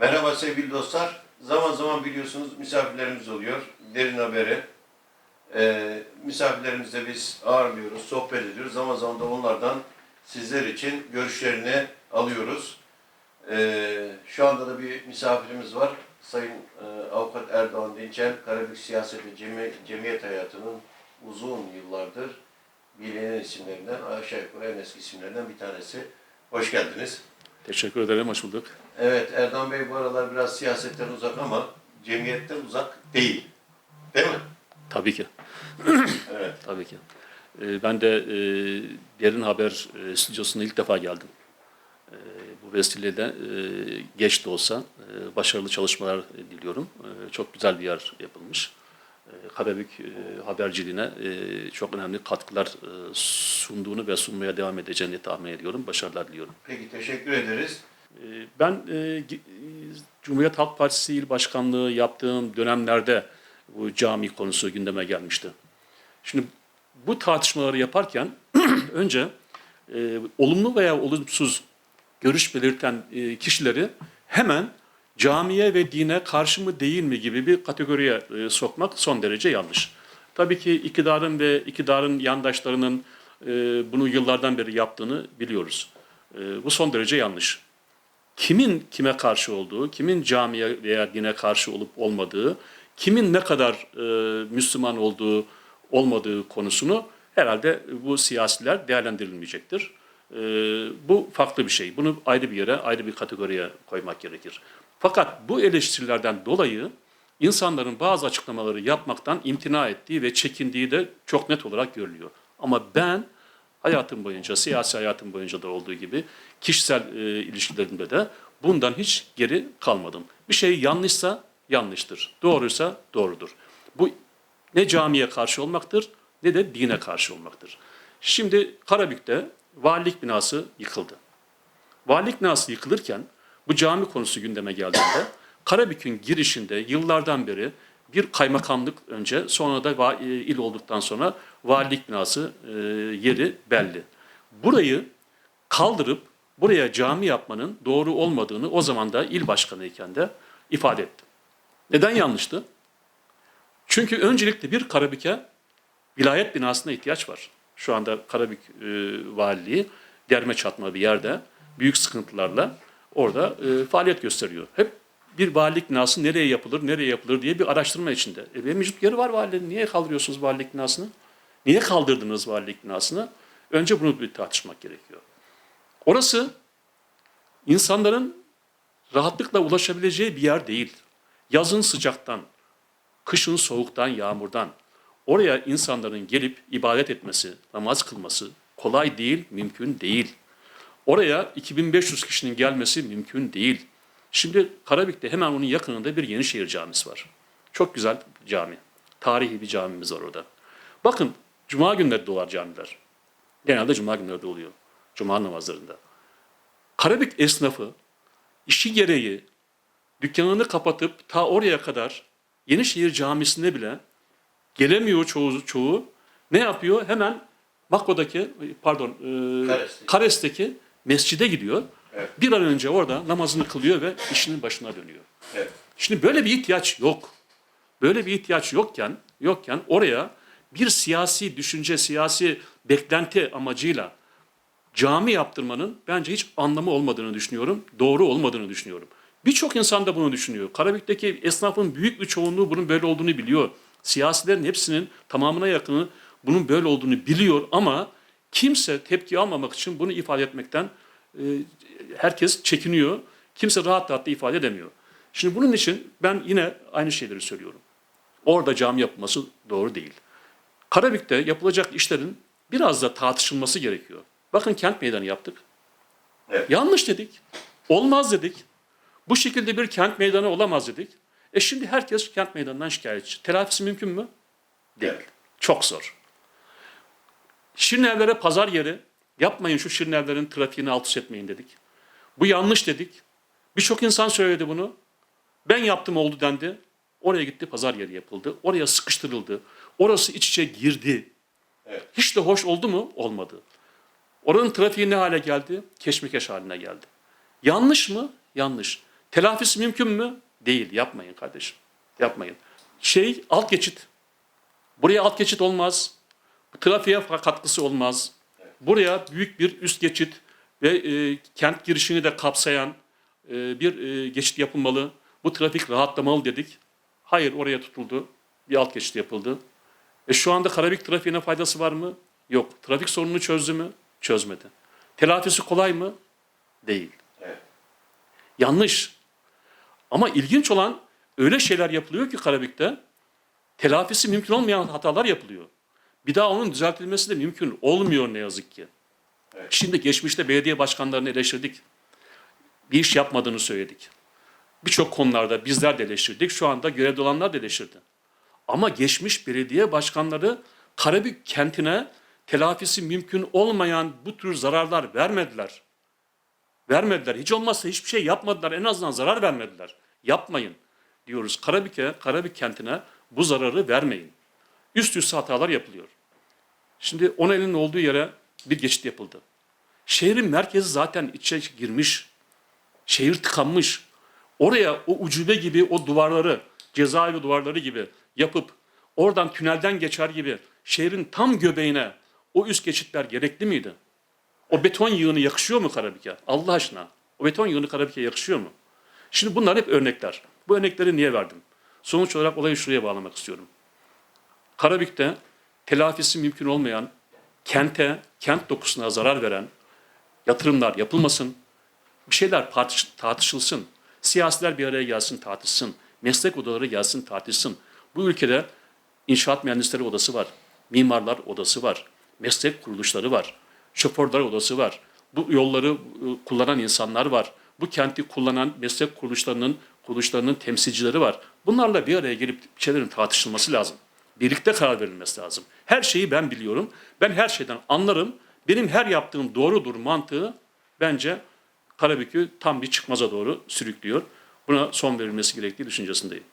Merhaba sevgili dostlar. Zaman zaman biliyorsunuz misafirlerimiz oluyor. Derin haberi. Ee, misafirlerimizle biz ağırlıyoruz, sohbet ediyoruz. Zaman zaman da onlardan sizler için görüşlerini alıyoruz. Ee, şu anda da bir misafirimiz var. Sayın e, Avukat Erdoğan Dinçel, Karabük siyaset ve cemi- cemiyet hayatının uzun yıllardır bilinen isimlerinden, aşağı yukarı en eski isimlerinden bir tanesi. Hoş geldiniz. Teşekkür ederim, hoş bulduk. Evet Erdoğan Bey bu aralar biraz siyasetten uzak ama cemiyetten uzak değil. Değil mi? Tabii ki, Evet. tabii ki. Ee, Ben de e, Derin Haber e, stüdyosuna ilk defa geldim. E, Bu vesileyle e, geç de olsa e, başarılı çalışmalar diliyorum. E, Çok güzel bir yer yapılmış. Karabük e, haberciliğine e, çok önemli katkılar e, sunduğunu ve sunmaya devam edeceğini tahmin ediyorum. Başarılar diliyorum. Peki teşekkür ederiz. Ben e, e, Cumhuriyet Halk Partisi il başkanlığı yaptığım dönemlerde bu cami konusu gündeme gelmişti. Şimdi bu tartışmaları yaparken önce e, olumlu veya olumsuz görüş belirten e, kişileri hemen camiye ve dine karşı mı değil mi gibi bir kategoriye e, sokmak son derece yanlış. Tabii ki iktidarın ve iktidarın yandaşlarının e, bunu yıllardan beri yaptığını biliyoruz. E, bu son derece yanlış kimin kime karşı olduğu, kimin camiye veya dine karşı olup olmadığı, kimin ne kadar Müslüman olduğu olmadığı konusunu herhalde bu siyasiler değerlendirilmeyecektir. Bu farklı bir şey. Bunu ayrı bir yere, ayrı bir kategoriye koymak gerekir. Fakat bu eleştirilerden dolayı insanların bazı açıklamaları yapmaktan imtina ettiği ve çekindiği de çok net olarak görülüyor. Ama ben hayatım boyunca, siyasi hayatım boyunca da olduğu gibi kişisel e, ilişkilerimde de bundan hiç geri kalmadım. Bir şey yanlışsa yanlıştır, doğruysa doğrudur. Bu ne camiye karşı olmaktır ne de dine karşı olmaktır. Şimdi Karabük'te valilik binası yıkıldı. Valilik binası yıkılırken bu cami konusu gündeme geldiğinde Karabük'ün girişinde yıllardan beri bir kaymakamlık önce sonra da e, il olduktan sonra valilik binası e, yeri belli. Burayı kaldırıp buraya cami yapmanın doğru olmadığını o zaman da il başkanıyken de ifade ettim. Neden yanlıştı? Çünkü öncelikle bir Karabük'e vilayet binasına ihtiyaç var. Şu anda Karabük e, Valiliği derme çatma bir yerde büyük sıkıntılarla orada e, faaliyet gösteriyor. Hep bir valilik binası nereye yapılır, nereye yapılır diye bir araştırma içinde. E, ve mevcut yeri var valiliğin. Niye kaldırıyorsunuz valilik binasını? Niye kaldırdınız valilik binasını? Önce bunu bir tartışmak gerekiyor. Orası insanların rahatlıkla ulaşabileceği bir yer değil. Yazın sıcaktan, kışın soğuktan, yağmurdan oraya insanların gelip ibadet etmesi, namaz kılması kolay değil, mümkün değil. Oraya 2500 kişinin gelmesi mümkün değil. Şimdi Karabük'te hemen onun yakınında bir Yenişehir Camisi var. Çok güzel bir cami. Tarihi bir camimiz var orada. Bakın Cuma günleri dolar camiler. Genelde Cuma günleri oluyor. Cuma namazlarında. Karabük esnafı işi gereği dükkanını kapatıp ta oraya kadar Yenişehir Camisi'ne bile gelemiyor çoğu, çoğu. Ne yapıyor? Hemen Mako'daki, pardon, e, Kares'teki. Mescide gidiyor. Evet. Bir an önce orada namazını kılıyor ve işinin başına dönüyor. Evet. Şimdi böyle bir ihtiyaç yok. Böyle bir ihtiyaç yokken, yokken oraya bir siyasi düşünce, siyasi beklenti amacıyla cami yaptırmanın bence hiç anlamı olmadığını düşünüyorum. Doğru olmadığını düşünüyorum. Birçok insan da bunu düşünüyor. Karabük'teki esnafın büyük bir çoğunluğu bunun böyle olduğunu biliyor. Siyasilerin hepsinin tamamına yakını bunun böyle olduğunu biliyor ama kimse tepki almamak için bunu ifade etmekten e, herkes çekiniyor. Kimse rahat rahat da ifade edemiyor. Şimdi bunun için ben yine aynı şeyleri söylüyorum. Orada cami yapılması doğru değil. Karabük'te yapılacak işlerin biraz da tartışılması gerekiyor. Bakın kent meydanı yaptık. Evet. Yanlış dedik. Olmaz dedik. Bu şekilde bir kent meydanı olamaz dedik. E şimdi herkes kent meydanından şikayetçi. Telafisi mümkün mü? Değil. Evet. Çok zor. Şirin evlere pazar yeri. Yapmayın şu şirin evlerin trafiğini alt üst etmeyin dedik. Bu yanlış dedik. Birçok insan söyledi bunu. Ben yaptım oldu dendi. Oraya gitti pazar yeri yapıldı. Oraya sıkıştırıldı. Orası iç içe girdi. Evet. Hiç de hoş oldu mu? Olmadı. Oranın trafiği ne hale geldi? Keşmekeş haline geldi. Yanlış mı? Yanlış. Telafisi mümkün mü? Değil. Yapmayın kardeşim. Yapmayın. Şey alt geçit. Buraya alt geçit olmaz. Trafiğe katkısı olmaz. Buraya büyük bir üst geçit ve e, kent girişini de kapsayan e, bir e, geçit yapılmalı. Bu trafik rahatlamalı dedik. Hayır oraya tutuldu. Bir alt geçit yapıldı. E şu anda Karabük trafiğine faydası var mı? Yok. Trafik sorununu çözdü mü? Çözmedi. Telafisi kolay mı? Değil. Evet. Yanlış. Ama ilginç olan öyle şeyler yapılıyor ki Karabük'te telafisi mümkün olmayan hatalar yapılıyor. Bir daha onun düzeltilmesi de mümkün olmuyor ne yazık ki. Evet. Şimdi geçmişte belediye başkanlarını eleştirdik. Bir iş yapmadığını söyledik. Birçok konularda bizler de eleştirdik. Şu anda görevde olanlar da eleştirdi. Ama geçmiş belediye başkanları Karabük kentine telafisi mümkün olmayan bu tür zararlar vermediler. Vermediler. Hiç olmazsa hiçbir şey yapmadılar. En azından zarar vermediler. Yapmayın diyoruz. Karabük'e, Karabük kentine bu zararı vermeyin. Üst üste hatalar yapılıyor. Şimdi on elin olduğu yere bir geçit yapıldı. Şehrin merkezi zaten içe girmiş. Şehir tıkanmış. Oraya o ucube gibi o duvarları, cezaevi duvarları gibi yapıp oradan tünelden geçer gibi şehrin tam göbeğine o üst geçitler gerekli miydi? O beton yığını yakışıyor mu Karabük'e? Allah aşkına. O beton yığını Karabük'e yakışıyor mu? Şimdi bunlar hep örnekler. Bu örnekleri niye verdim? Sonuç olarak olayı şuraya bağlamak istiyorum. Karabük'te telafisi mümkün olmayan, kente, kent dokusuna zarar veren yatırımlar yapılmasın. Bir şeyler tartış- tartışılsın. Siyasiler bir araya gelsin tartışsın. Meslek odaları gelsin tartışsın. Bu ülkede inşaat mühendisleri odası var. Mimarlar odası var. Meslek kuruluşları var. Şoförler odası var. Bu yolları e, kullanan insanlar var. Bu kenti kullanan meslek kuruluşlarının kuruluşlarının temsilcileri var. Bunlarla bir araya gelip şeylerin tartışılması lazım. Birlikte karar verilmesi lazım. Her şeyi ben biliyorum. Ben her şeyden anlarım. Benim her yaptığım doğrudur mantığı bence Karabük'ü tam bir çıkmaza doğru sürüklüyor. Buna son verilmesi gerektiği düşüncesindeyim.